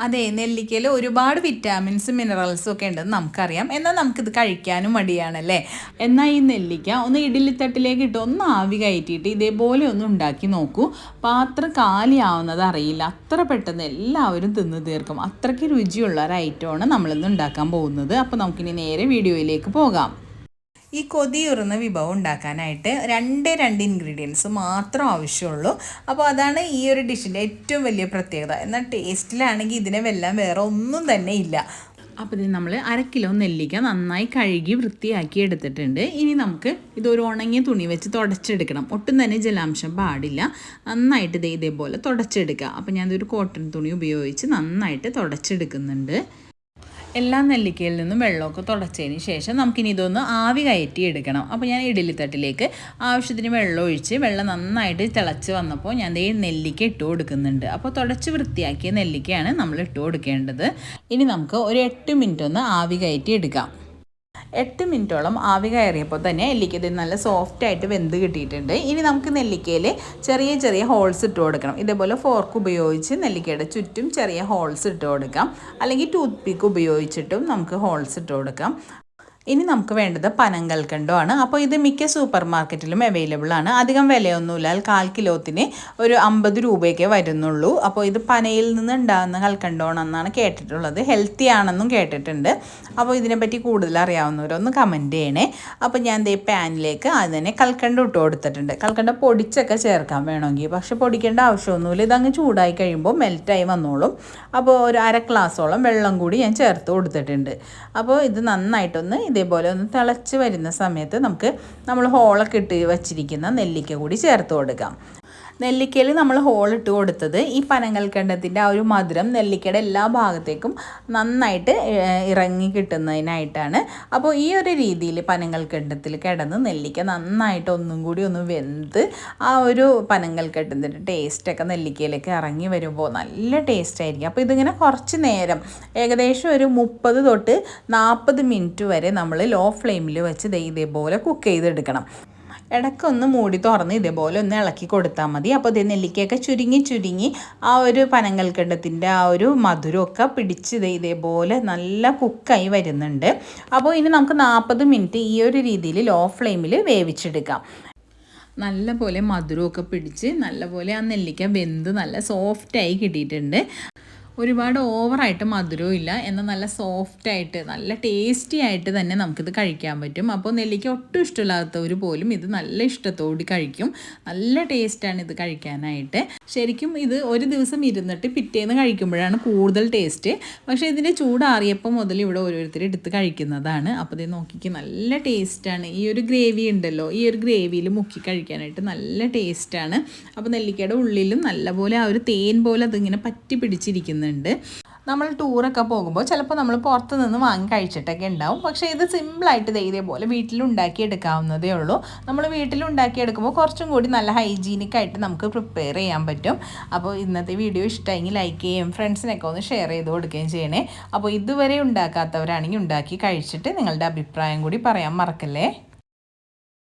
അതെ നെല്ലിക്കയിൽ ഒരുപാട് വിറ്റാമിൻസും മിനറൽസും ഒക്കെ ഉണ്ടെന്ന് നമുക്കറിയാം. എന്നാൽ നമുക്കിത് കഴിക്കാനും മടിയാണല്ലേ? എന്നാൽ ഈ നെല്ലിക്ക ഒന്ന് ഇഡലിത്തട്ടിലേക്ക് ഇട്ട് ഒന്ന് ആവി കയറ്റിയിട്ട് ഇതേപോലെ ഒന്ന് ഉണ്ടാക്കി നോക്കൂ. പാത്രം കാലിയാവുന്നത് അറിയില്ല. അത്ര പെട്ടെന്ന് എല്ലാവരും തിന്ന് തീർക്കും. അത്രയ്ക്ക് രുചിയുള്ള ഒരു ഐറ്റമാണ് നമ്മളിന്ന് ഉണ്ടാക്കാൻ പോകുന്നത്. അപ്പോൾ നമുക്കിനി നേരെ വീഡിയോയിലേക്ക് പോകാം. ഈ കൊതിയുറുന്ന വിഭവം ഉണ്ടാക്കാനായിട്ട് രണ്ട് രണ്ട് ഇൻഗ്രീഡിയൻസ് മാത്രം ആവശ്യമുള്ളൂ. അപ്പോൾ അതാണ് ഈ ഒരു ഡിഷിന്റെ ഏറ്റവും വലിയ പ്രത്യേകത. എന്നാൽ ടേസ്റ്റിലാണെങ്കിൽ ഇതിനെ വെല്ലാം വേറെ ഒന്നും തന്നെ ഇല്ല. അപ്പോൾ ഇത് നമ്മൾ അര കിലോ നെല്ലിക്ക നന്നായി കഴുകി വൃത്തിയാക്കി എടുത്തിട്ടുണ്ട്. ഇനി നമുക്ക് ഇതൊരു ഉണങ്ങിയ തുണി വെച്ച് തുടച്ചെടുക്കണം. ഒട്ടും തന്നെ ജലാംശം പാടില്ല. നന്നായിട്ട് ഇത് ഇതേപോലെ തുടച്ചെടുക്കുക. അപ്പോൾ ഞാനതൊരു കോട്ടൺ തുണി ഉപയോഗിച്ച് നന്നായിട്ട് തുടച്ചെടുക്കുന്നുണ്ട്. എല്ലാ നെല്ലിക്കയിൽ നിന്നും വെള്ളമൊക്കെ തുടച്ചതിന് ശേഷം നമുക്കിനി ഇതൊന്ന് ആവി കയറ്റി എടുക്കണം അപ്പോൾ ഞാൻ ഇഡലിത്തട്ടിലേക്ക് ആവശ്യത്തിന് വെള്ളം ഒഴിച്ച് വെള്ളം നന്നായിട്ട് തിളച്ച് വന്നപ്പോൾ ഞാൻ ദേ നെല്ലിക്ക ഇട്ട് കൊടുക്കുന്നുണ്ട്. അപ്പോൾ തുടച്ച് വൃത്തിയാക്കിയ നെല്ലിക്കയാണ് നമ്മൾ ഇട്ട് കൊടുക്കേണ്ടത്. ഇനി നമുക്ക് ഒരു എട്ട് മിനിറ്റ് ഒന്ന് ആവി കയറ്റി എടുക്കാം എട്ട് മിനിറ്റോളം ആവി കയറിയപ്പോൾ തന്നെ നെല്ലിക്ക നല്ല സോഫ്റ്റ് ആയിട്ട് വെന്ത് കിട്ടിയിട്ടുണ്ട്. ഇനി നമുക്ക് നെല്ലിക്കയിൽ ചെറിയ ചെറിയ ഹോൾസ് ഇട്ട് കൊടുക്കണം. ഇതേപോലെ ഫോർക്ക് ഉപയോഗിച്ച് നെല്ലിക്കയുടെ ചുറ്റും ചെറിയ ഹോൾസ് ഇട്ട് കൊടുക്കാം. അല്ലെങ്കിൽ ടൂത്ത് പിക്ക് ഉപയോഗിച്ചിട്ടും നമുക്ക് ഹോൾസ് ഇട്ട് കൊടുക്കാം. ഇനി നമുക്ക് വേണ്ടത് പനങ്കൽക്കണ്ടോ ആണ് അപ്പോൾ ഇത് മിക്ക സൂപ്പർ മാർക്കറ്റിലും അവൈലബിൾ ആണ്. അധികം വിലയൊന്നുമില്ല. കാൽ കിലോത്തിന് ഒരു അമ്പത് രൂപയൊക്കെ വരുന്നുള്ളൂ. അപ്പോൾ ഇത് പനയിൽ നിന്ന് ഉണ്ടാകുന്ന കൽക്കണ്ടോണെന്നാണ് കേട്ടിട്ടുള്ളത്. ഹെൽത്തി ആണെന്നും കേട്ടിട്ടുണ്ട്. അപ്പോൾ ഇതിനെപ്പറ്റി കൂടുതൽ അറിയാവുന്നവരൊന്ന് കമന്റ് ചെയ്യണേ. അപ്പോൾ ഞാൻ ദേ പാനിലേക്ക് അതിനെ കൽക്കണ്ട ഇട്ട് കൊടുത്തിട്ടുണ്ട്. കൽക്കണ്ട പൊടിച്ചൊക്കെ ചേർക്കാൻ വേണമെങ്കിൽ. പക്ഷെ പൊടിക്കേണ്ട ആവശ്യമൊന്നുമില്ല. ഇതങ്ങ് ചൂടായി കഴിയുമ്പോൾ മെൽറ്റായി വന്നോളും. അപ്പോൾ ഒരു അര ഗ്ലാസോളം വെള്ളം കൂടി ഞാൻ ചേർത്ത് കൊടുത്തിട്ടുണ്ട്. അപ്പോൾ ഇത് നന്നായിട്ടൊന്ന് ഇതേപോലെ ഒന്ന് തിളച്ച് വരുന്ന സമയത്ത് നമുക്ക് നമ്മൾ ഹോളൊക്കെ ഇട്ട് വച്ചിരിക്കുന്ന നെല്ലിക്ക കൂടി ചേർത്ത് കൊടുക്കാം. നെല്ലിക്കയിൽ നമ്മൾ ഹോൾ ഇട്ട് കൊടുത്തത് ഈ പനങ്ങൽക്കണ്ടത്തിന്റെ ആ ഒരു മധുരം നെല്ലിക്കയുടെ എല്ലാ ഭാഗത്തേക്കും നന്നായിട്ട് ഇറങ്ങി കിട്ടുന്നതിനായിട്ടാണ്. അപ്പോൾ ഈ ഒരു രീതിയിൽ പനങ്ങൽക്കണ്ടത്തിൽ കിടന്ന് നെല്ലിക്ക നന്നായിട്ട് ഒന്നും കൂടി ഒന്ന് വെന്ത് ആ ഒരു പനങ്ങൽക്കണ്ടത്തിന്റെ ടേസ്റ്റൊക്കെ നെല്ലിക്കയിലേക്ക് ഇറങ്ങി വരുമ്പോൾ നല്ല ടേസ്റ്റ് ആയിരിക്കും. അപ്പോൾ ഇതിങ്ങനെ കുറച്ച് നേരം ഏകദേശം ഒരു മുപ്പത് തൊട്ട് നാൽപ്പത് മിനിറ്റ് വരെ നമ്മൾ ലോ ഫ്ലെയിമിൽ വെച്ച് ഇതേപോലെ കുക്ക് ചെയ്തെടുക്കണം. ഇടയ്ക്കൊന്ന് മൂടി തുറന്ന് ഇതേപോലെ ഒന്ന് ഇളക്കി കൊടുത്താൽ മതി. അപ്പോൾ ഇത് നെല്ലിക്കയൊക്കെ ചുരുങ്ങി ചുരുങ്ങി ആ ഒരു പനങ്കൽക്കണ്ടത്തിന്റെ ആ ഒരു മധുരമൊക്കെ പിടിച്ച് ഇത് ഇതേപോലെ നല്ല കുക്കായി വരുന്നുണ്ട്. അപ്പോൾ ഇനി നമുക്ക് നാൽപ്പത് മിനിറ്റ് ഈ ഒരു രീതിയിൽ ലോ ഫ്ലെയിമിൽ വേവിച്ചെടുക്കാം. നല്ലപോലെ മധുരമൊക്കെ പിടിച്ച് നല്ലപോലെ ആ നെല്ലിക്ക വെന്ത് നല്ല സോഫ്റ്റായി കിട്ടിയിട്ടുണ്ട്. ഒരുപാട് ഓവറായിട്ട് മധുരവും ഇല്ല എന്നാൽ നല്ല സോഫ്റ്റായിട്ട് നല്ല ടേസ്റ്റി ആയിട്ട് തന്നെ നമുക്കിത് കഴിക്കാൻ പറ്റും. അപ്പോൾ നെല്ലിക്ക ഒട്ടും ഇഷ്ടമില്ലാത്തവർ പോലും ഇത് നല്ല ഇഷ്ടത്തോടെ കഴിക്കും. നല്ല ടേസ്റ്റാണ് ഇത് കഴിക്കാനായിട്ട്. ശരിക്കും ഇത് ഒരു ദിവസം ഇരുന്നിട്ട് പിറ്റേന്ന് കഴിക്കുമ്പോഴാണ് കൂടുതൽ ടേസ്റ്റ് പക്ഷേ ഇതിന്റെ ചൂടാറിയപ്പോൾ മുതൽ ഇവിടെ ഓരോരുത്തർ എടുത്ത് കഴിക്കുന്നതാണ്. അപ്പോൾ ഇത് നോക്കിക്ക് നല്ല ടേസ്റ്റാണ് ഈ ഒരു ഗ്രേവി ഉണ്ടല്ലോ ഈ ഒരു ഗ്രേവിയിൽ മുക്കി കഴിക്കാനായിട്ട് നല്ല ടേസ്റ്റാണ് അപ്പോൾ നെല്ലിക്കയുടെ ഉള്ളിലും നല്ലപോലെ ആ ഒരു തേൻ പോലെ അതിങ്ങനെ പറ്റി പിടിച്ചിരിക്കുന്നു ചെയ്യുന്നുണ്ട്. നമ്മൾ ടൂറൊക്കെ പോകുമ്പോൾ ചിലപ്പോൾ നമ്മൾ പുറത്ത് നിന്ന് വാങ്ങി കഴിച്ചിട്ടൊക്കെ ഉണ്ടാവും. പക്ഷേ ഇത് സിമ്പിളായിട്ട് ഇതേപോലെ വീട്ടിലുണ്ടാക്കി എടുക്കാവുന്നതേ ഉള്ളൂ. നമ്മൾ വീട്ടിലുണ്ടാക്കി എടുക്കുമ്പോൾ കുറച്ചും കൂടി നല്ല ഹൈജീനിക് ആയിട്ട് നമുക്ക് പ്രിപ്പയർ ചെയ്യാൻ പറ്റും. അപ്പോൾ ഇന്നത്തെ വീഡിയോ ഇഷ്ടമെങ്കിൽ ലൈക്ക് ചെയ്യുകയും ഫ്രണ്ട്സിനൊക്കെ ഒന്ന് ഷെയർ ചെയ്ത് കൊടുക്കുകയും ചെയ്യണേ. അപ്പോൾ ഇതുവരെ ഉണ്ടാക്കാത്തവരാണെങ്കിൽ ഉണ്ടാക്കി കഴിച്ചിട്ട് നിങ്ങളുടെ അഭിപ്രായം കൂടി പറയാൻ മറക്കല്ലേ?